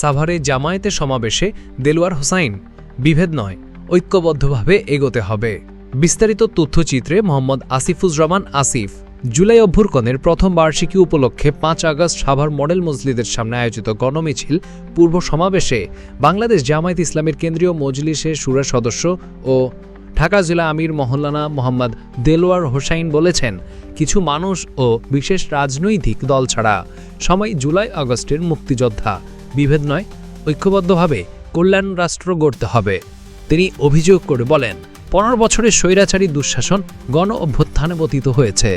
সাভারে জামায়াতে সমাবেশে দেলোয়ার হোসাইন, বিভেদ নয়, ঐক্যবদ্ধভাবে এগোতে হবে। বিস্তারিত তথ্যচিত্রে মোহাম্মদ আসিফুজ্জামান আসিফ। জুলাই অভ্যুরকনের প্রথম বার্ষিকী উপলক্ষে পাঁচ আগস্ট সাভার মডেল মসজিদের সামনে আয়োজিত গণমিছিল পূর্ব সমাবেশে বাংলাদেশ জামায়াত ইসলামের কেন্দ্রীয় মজলিসের সুরা সদস্য ও ঢাকা জেলা আমির মহল্লানা মোহাম্মদ দেলোয়ার হোসাইন বলেছেন, কিছু মানুষ ও বিশেষ রাজনৈতিক দল ছাড়া। সময় জুলাই আগস্টের মুক্তিযোদ্ধা। বিভেদ নয়, ঐক্যবদ্ধভাবে কল্যাণ রাষ্ট্র গড়তে হবে। তিনি অভিযোগ করে বলেন, পনেরো বছরের স্বৈরাচারী দুঃশাসন গণ অভ্যুত্থানে পতিত হয়েছে।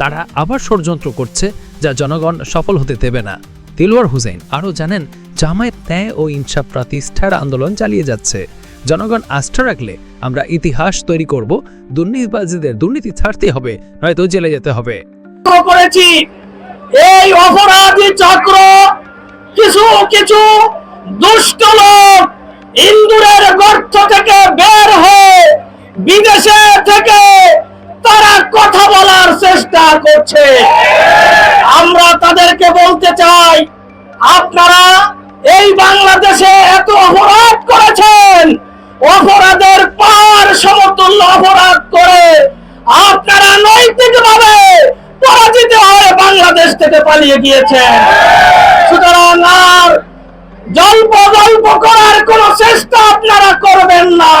তারা আবার ষড়যন্ত্র করছে যা জনগণ সফল হতে দেবে না। দিলওয়ার হুসেন আরও জানেন, জামায়াত ন্যায় ও ইনসাফ প্রতিষ্ঠার আন্দোলন চালিয়ে যাচ্ছে। জনগণ আস্থা রাখলে আমরা ইতিহাস তৈরি করব, দুর্নীতিবাজীদের দুর্নীতি ছাড়তে হবে, নয়তো জেলে যেতে হবে। এই অপরাধী কিছু দুষ্ট লোক ইন্দুরের গর্ত থেকে বের হয়ে বিদেশে থেকে তারা কথা বলার চেষ্টা করছে। আমরা তাদেরকে বলতে চাই, আপনারা এই বাংলাদেশে এত অপরাধ করেছেন, অপরাধের পার সমতুল্য অপরাধ করে আপনারা নৈতিকভাবে পরাজিত হয়ে বাংলাদেশ থেকে পালিয়ে গিয়েছেন। সুতরাং চেষ্টা আপনারা করবেন না।